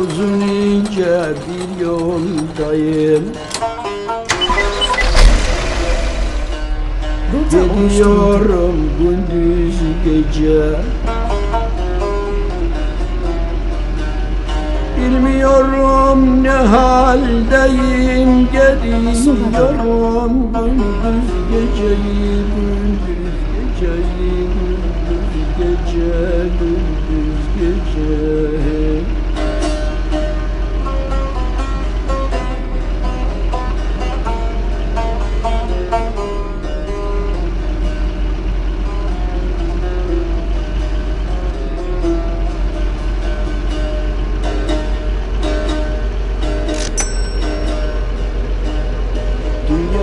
Uzun ince bir yoldayım. Gidiyorum gündüz gece. Bilmiyorum ne haldeyim Gidiyorum gündüz geceyi Gündüz geceyi Gündüz gece Gündüz gece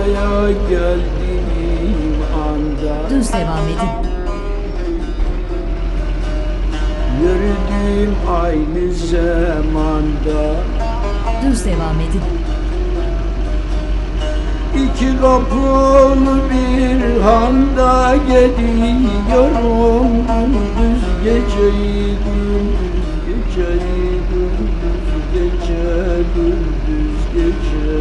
Dünyaya geldiğim anda Düz devam edin. Yürüdüğüm aynı zamanda Düz devam edin. İki kapılı bir handa gidiyorum Gündüz geceyi gündüz geceyi gündüz gece gündüz gece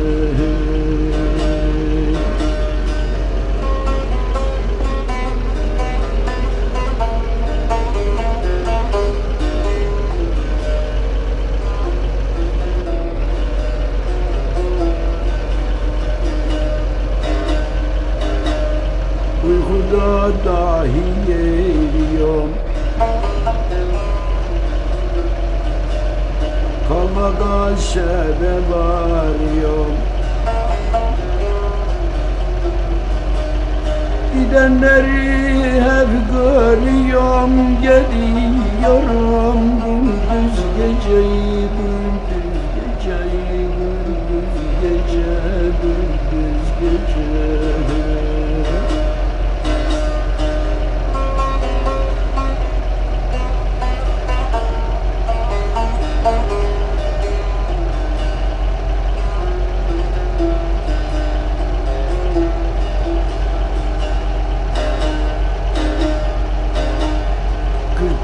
Uykuda dahi geliyorum Kalmadan sebep arıyorum Gidenleri hep görüyorum Gidiyorum gündüz geceyi. Gündüz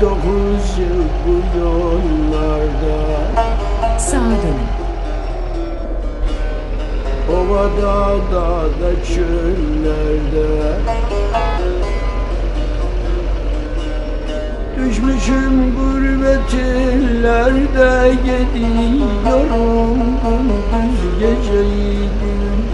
dokuz yıl bu yollarda. Sağa dönün. Ovada, dağda, çöllerde. Düşmüşüm gurbet Gidiyorum gündüz geceyi Gündüz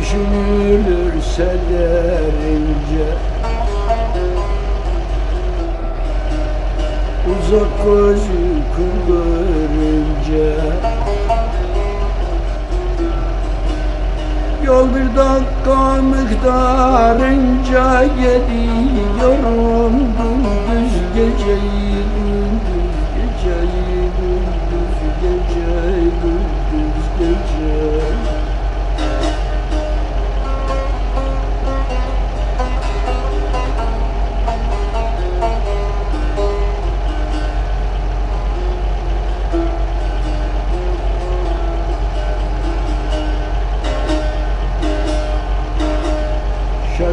Düşünülürse derince Uzak gözü görünce Yol bir dakika miktarınca Gidiyorum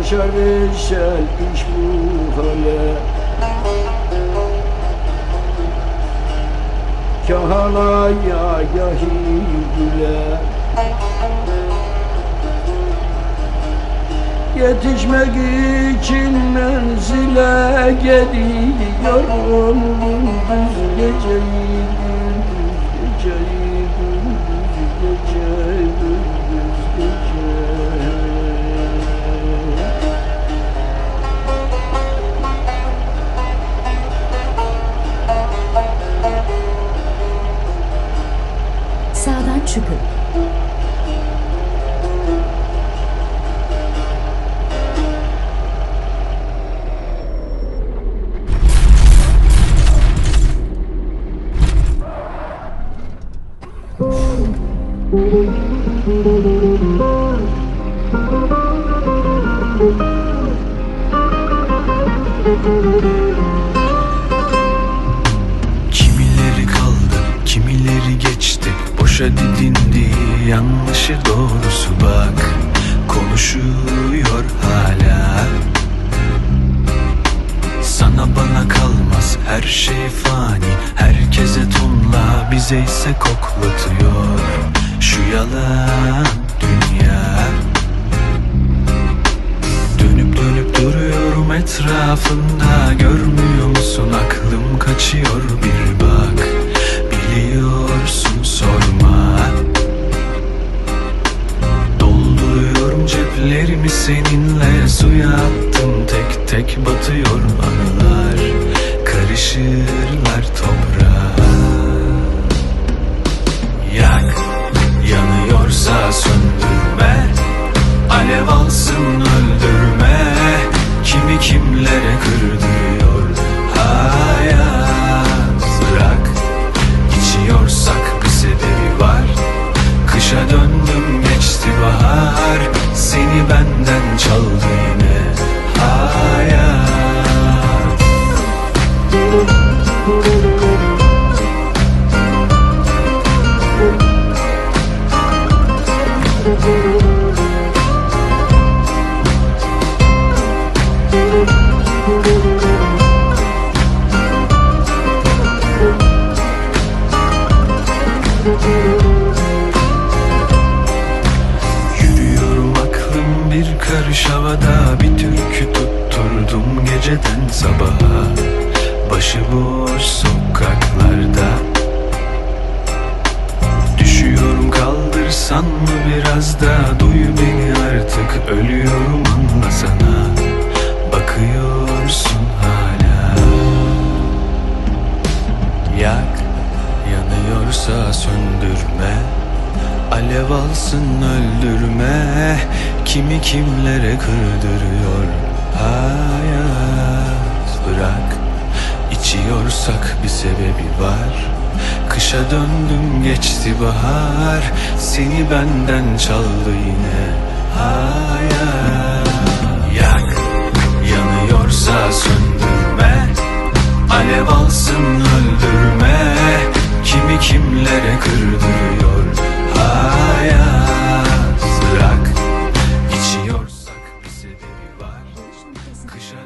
Eşel iş bu hale. Kahala ya yahi güle Yetişmek için menzile gidiyorum Gündüz Kimileri kaldı, kimileri geçti. Boşa didindi, yanlışı doğrusu bak. Konuşuyor hala. Sana bana kalmaz her şey fani. Herkese tonla bize ise koklatıyor. Şu yalan dünya. Dönüp dönüp duruyorum etrafında. Görmüyor musun? Aklım kaçıyor. Bir bak Biliyorsun sorma. Dolduruyorum ceplerimi seninle. Suya attım tek tek batıyor Alev alsın öldürme. Kimi kimlere kırdırıyor Hayat? Bırak İçiyorsak bir sebebi var. Kışa döndüm geçti bahar. Seni benden çaldı yine Hayat geceden sabaha Başıboş sokaklarda. Düşüyorum kaldırsan mı biraz da Duy beni artık ölüyorum anlasana Bakıyorsun hala. Yak yanıyorsa söndürme. Alev alsın öldürme. Kimi kimlere kırdırıyor? Hayat İçiyorsak bir sebebi var. Kışa döndüm geçti bahar. Seni benden çaldı yine Hayat. Yak yanıyorsa söndürme. Alev alsın öldürme. Kimi kimlere kırdı